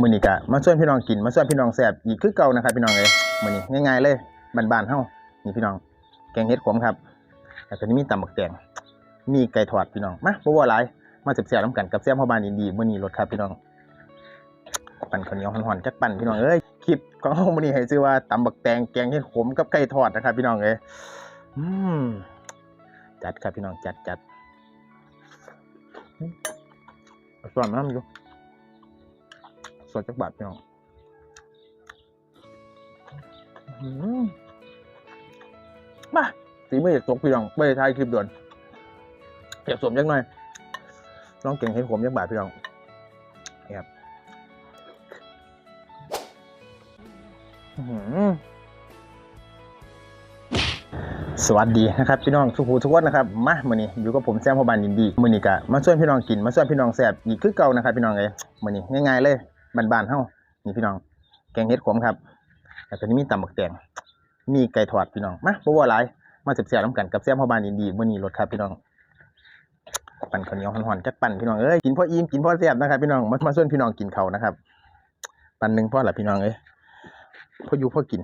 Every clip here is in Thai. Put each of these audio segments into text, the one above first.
มือนี้ก็มาชวนพี่น้องกินมาชวนพี่น้องแซ่บอีกคือเก่านะครับพี่น้องเอ้ยมือนี้ง่ายๆเลยบานๆเฮานี่พี่น้อง แกงเห็ดขมครับแล้วก็นี่มีตำบักแตงมีไก่ทอดพี่น้องมาบ่ว่าหลายมาแซ่บๆนํกันกับแซ่บพ่อบ้านดีมื้อนี้รสครับพี่น้องปั่นข้าวเหนียวห่อนๆจักปั่นพี่น้องเอ้ยคลิปของเรามือนี้ให้ชื่อว่าตำบักแตงแกงเห็ดขมกับไก่ทอดนะครับ พี่น้องเอ้ยอืมจัดครับพี่น้องจัดจัดส่วนน้ำอยู่ ส่วนจักบาทพี่น้องมาสีมือจากตกพี่น้องไปถ่ายคลิปด่วนเก็บสมจักหน่อยลองเก่งเห็ดขมจักบาทพี่น้องนี่ครับสวัสดีนะครับพี่น้องทุกผู้ทุกคนนะครับมามื่อนี้อยู่กับผมแซมพอบานยินดีมื่อนี้ก็มาชวนพี่น้องกินมาชวนพี่น้องแซ่บอีกคือเก่านะครับพี่น้องเอ้ยมื่อนี้ง่ายๆเลย บ้านๆเฮานี่พี่น้อง แกงเห็ดขมครับแล้วก็นี่มีตำบักแตงมีไก่ทอดพี่น้องมาบ่ว่าหลายมาแซ่บๆน้ำกันกับแซมพอบานยินดีมื่อนี้รสครับพี่น้องปั่นข้าวเหนียวห่อนๆจักปั่นพี่น้องเอ้ยกินพ่ออิ่มกินพ่อแซ่บนะครับพี่น้องมามาชวนพี่น้องกินเขานะครับ ปั่นหนึ่งพ่อละพี่น้องเอ้ยพ่ออยู่พ่อกิน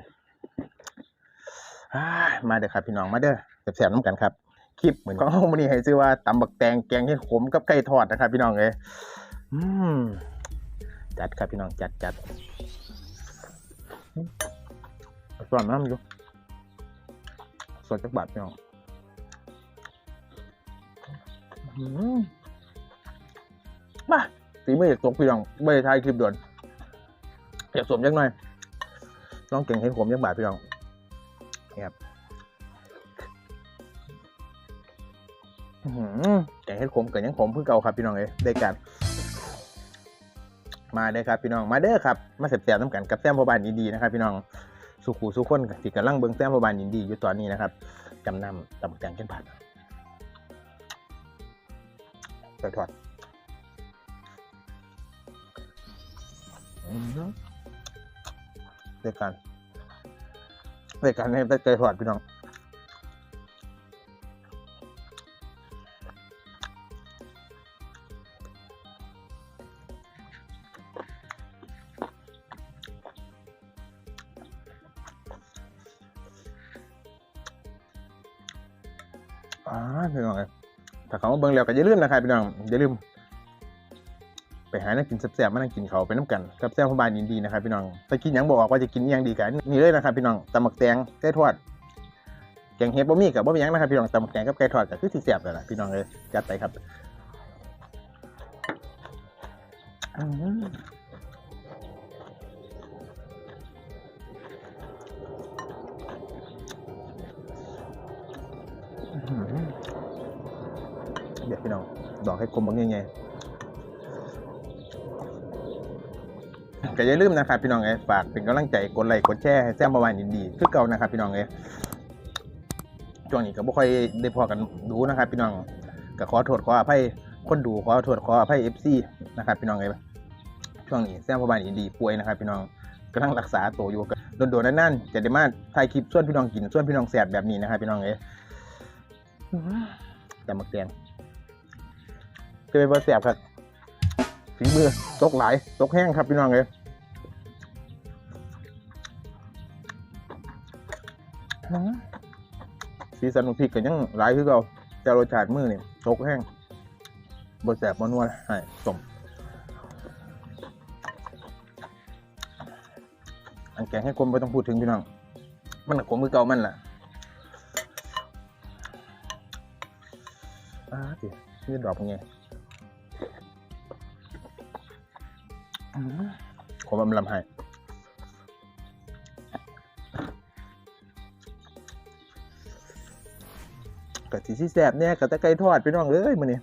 มาเด้อครับพี่น้องมาเด้อแซ่บๆน้ำกันครับคลิปเหมือนของเราวันนี้ให้ชื่อว่าตำบักแตงแกงเห็ดขมกับไก่ทอดนะครับ พี่น้องเอ้ยอืม จัดครับพี่น้องจัดจัดอืมเอาส่วนน้ำอยู่ส่วนจักบาทพี่น้องมาสีมือจากตกพี่น้องไม่ได้ถ่ายคลิปด่วนเก็บสวมจักหน่อยลองเก่งเห็นผมยังบาทพี่น้องนี่ครับอื้อหือแกงเห็ดขมกับยังขมเพิ่งเก่าครับพี่น้องเอ้ยได้กัน มาเด้อครับพี่น้องมาเด้อครับมาเสียบๆน้ำกันกับแซมพอบานยินดีนะครับพี่น้องสุขูสุขคนที่กำลังเบิ้งแซมพอบานยินดีอยู่ตอนนี้นะครับจำนำตำบักแตงเช่นผัดใส่ทอดอื้อหือรายการรายการให้ได้ใจถอดพี่น้อง อ่าพี่น้องถ้าเขามาเบิ่งแล้วก็อย่าลืมนะครับพี่น้องอย่าลืม ไปหานั่งกินแซ่บๆมานั่งกินเขาไปน้ำกันกับแซ่บพบานยินดีนะครับพี่น้องถ้ากินหยังบอกว่าจะกินอิหยังดีกันนี่เลยนะครับพี่น้องตำหมักแตงไก่ทอดแกงเห็ดบะหมี่กับบะหมี่ยังนะครับพี่น้องตำหมักแตงกับไก่ทอดก็คือที่แซ่บเลยล่ะพี่น้องเลยจัดไปครับ พี่น้องดอกให้กลมบางใหญ่ๆก็อย่าลืมนะครับพี่น้องเอ้ฝากเป็นกำลังใจกดไลค์กดแชร์ให้แซมประวานดีๆคือเก่านะครับพี่น้องเอ้ช่วงนี้ก็บ่ค่อยได้พอกันดูนะครับ พี่น้องก็ขอโทษขออภัยคนดูขอโทษขออภัย FC นะครับพี่น้องเอ้ช่วงนี้แซมประวานดีๆป่วยนะครับ พี่น้องกำลังรักษาตัวอยู่ก็โดนๆนั่นๆจะได้มาถ่ายคลิปส่วนพี่น้องกินส่วนพี่น้องแสบแบบนี้นะครับพี่น้องเอ้ยแต่มักแตง จะเป็นบ่แสบครับฝีมือตกหลายตกแห้งครับพี่น้องเอ้ยสีสันของพริกก็ยังหลายคือเราแต่รสชาติมือเนี่ยตกแห้งบดแสบบนวลให้สมอันแกงให้กลมไม่ต้องพูดถึงพี่น้อง มันหนักลมมือเก่ามันแหละอ้าดิยืดดอกเป็นไง ขอหือขมอำลำให้กะทิที่แสบเนี่ยกะตะไคร้ทอดพี่น้องเอ้ยมื้อนี้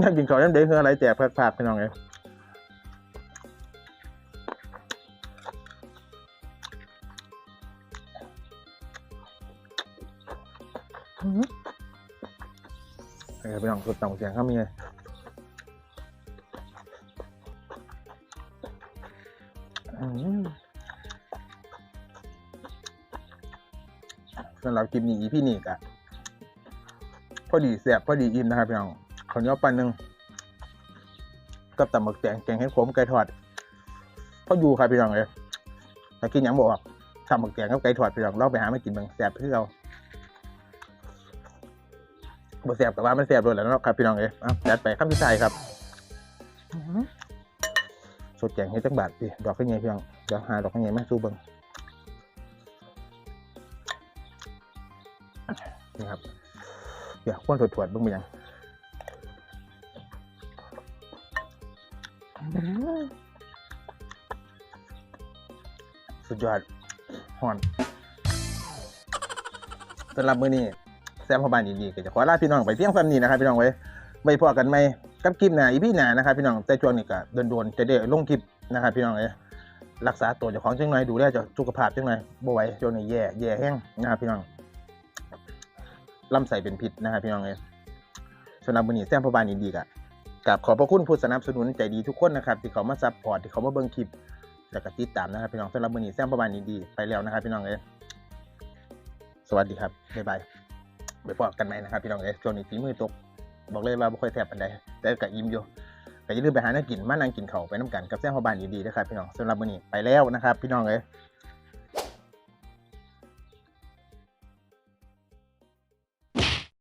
นั่นกินข้าวน้ำเดือคืออะไรแต่ผักๆพี่น้องเอ้ยพี่น้องสดต่างเสียงข้ามีไงสำหรับคลิปนี้พี่นี่กะพอดีเสียบพอดีอิ่มนะครับพี่น้อง ขาวเหนียวปันหนึ่งกับตำบักแตงแกงเห็ดขมไก่ทอดพออยู่ครับพี่น้องเลยถ้ากินหยังบอกว่าตำบักแตงกับไก่ทอดพี่น้องเราไปหาไมากินบางแสบคือเราบ่แสบแต่ว่ามันแสบเลยแหล้วเนาะครับพี่น้องเอ้ยอ้าจัดไปข้ามที่ใส่ครับสดแกงเฮ็ดจังบาทดิดอกขึ้นไงพี่น้องเดี๋ยวหาดอกขึ้นไงมาสู้เบิ่งนี่ครับเดี๋ยวข้นถวดๆเบิ่งเป็นหยัง สุดยอดหอนสำหรับมื้อนี้แซมพอบานดีๆก็จะขอลาพี่น้องไปเพียงเท่านี้นะครับพี่น้องไว้ไว้พอกันไหมกับคลิปหน้าอีพี่หน้านะครับพี่น้องแต่ช่วงนี้ก็โดนๆจะได้ลงคลิปนะครับพี่น้องเอ้ยรักษาตัวเจ้าของจังหน่อยดูแลเจ้าสุขภาพจังหน่อยบ่ไหวช่วงนี้แย่แย่แห้งนะครับพี่น้องลำไส้เป็นพิษนะครับพี่น้องเอ้ยสำหรับมื้อนี้แซมพอบานดีๆก็กับขอบพระคุณผู้สนับสนุนใจดีทุกคนนะครับที่เขามาซัพพอร์ตที่เขามาเบิ่งคลิป แล้วก็ติดตามนะครับพี่น้องสำหรับมือนี้แซมพอบานดีไปแล้วนะครับพี่น้องเอ้ยสวัสดีครับบ๊ายบายไปพอกันไหมนะครับพี่น้องเอ้ยช่วงนี้ฝีมือตก บอกเลยว่าไม่ค่อยแทบปันใดแต่ก็อิ่มอยู่ก็อย่าลืมไปหาน้ากินมานั่งกินเขาไปน้ำกันกับแซมพอบานดีๆนะครับพี่น้องสำหรับมือนี้ไปแล้วนะครับ พี่น้องเอ้ย